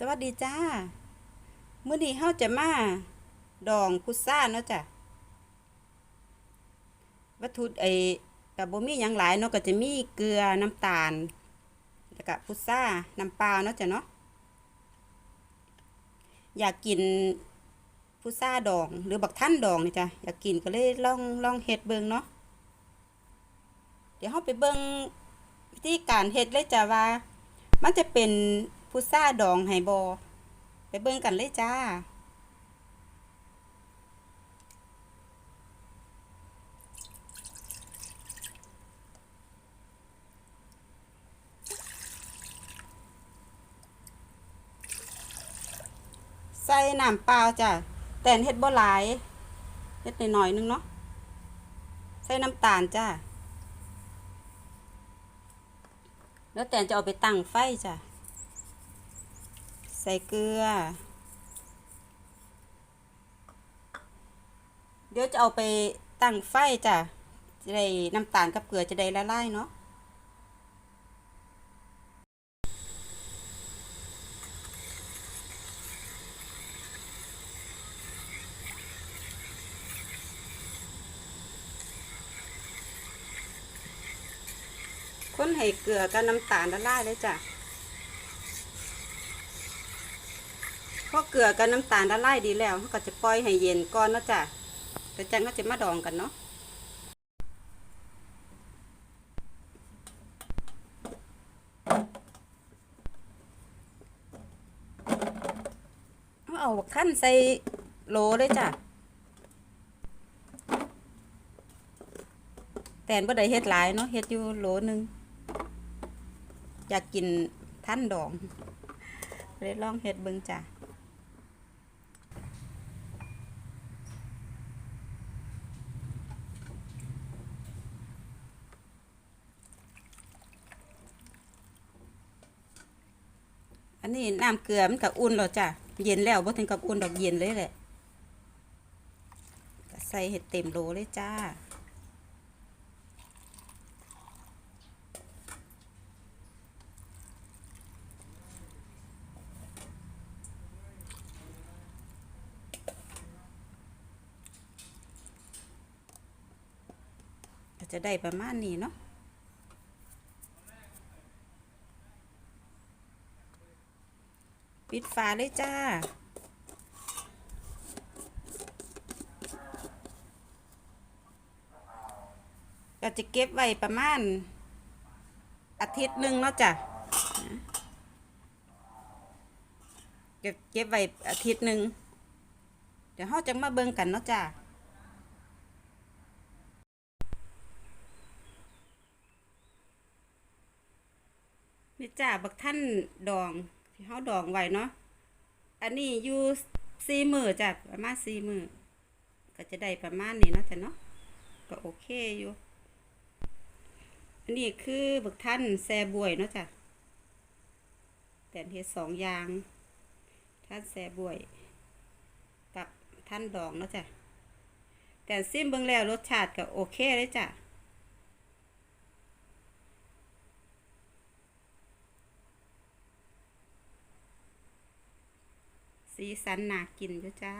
สวัสดีจ้า มื้อนี้เฮาจะมาดองพุทราเนาะจ้ะ วัตถุไอ้ก็บ่มีหยังหลายเนาะก็จะมีเกลือน้ำตาล แล้วก็พุทราน้ำเปล่าเนาะจ้ะเนาะ อยากกินพุทราดองหรือบักท่านดองนี่จ้ะ อยากกินก็เลยลองลองเฮ็ดเบิ่งเนาะ เดี๋ยวเฮาไปเบิ่งวิธีการเฮ็ดเลยจ้ะว่า มันจะเป็น พุทราดองไฮบอไปเบิ่งกันเลยจ้า ใส่น้ำเปล่าจ้ะแต่เฮ็ดบ่หลายเฮ็ดหน่อยๆนึงเนาะใส่น้ำตาลจ้าแล้วแต่จะเอาไปตั้งไฟจ้ะ ใส่เกลือ เดี๋ยวจะเอาไปตั้งไฟจ้ะจะได้น้ำตาลกับเกลือจะได้ละลายเนาะคนให้เกลือกับน้ำตาลละลายเลยจ้ะ พอเกลือกับน้ำตาลละลายดีแล้วเขาก็จะปล่อยให้เย็นก่อนเนาะจ้ะแต่จังก็จะมาดองกันเนาะเอาเอาขั้นใส่โหลเลยจ้ะแต่นบ่ได้เฮ็ดหลายเนาะเฮ็ดอยู่โหลหนึง อยากกินท่านดองเลยลองเฮ็ดเบิ่งจ้ะ อันนี้น้ำเกลือมันก็อุ่นแล้วจ้ะเย็นแล้วบ่ถึงกับอุ่นดอกเย็นเลยแหละใส่เห็ดเต็มโหลเลยจ้าจะได้ประมาณนี้เนาะ ปิดฝาเลยจ้า ก็จะเก็บไว้ประมาณ อาทิตย์หนึ่งเนาะจ้ะเก็บเก็บไว้อาทิตย์หนึ่งเดี๋ยวเราจะมาเบิ่งกันเนาะจ้ะนี่จ้าบักท่านดอง ที่เขาดองไว้เนาะ อันนี้อยู่สี่มือจ้ะประมาณสี่มือก็จะได้ประมาณนี้เนาะจ้ะเนาะ ก็โอเคอยู่ อันนี้คือบักท่านแซบวยเนาะจ้ะ แต่เฮ็ดสองอย่างท่านแซบวย กับท่านดองเนาะจ้ะแต่ซิมเบิ่งแล้วรสชาติก็โอเคเลยจ้ะ สีสันน่ากินอยู่จ้า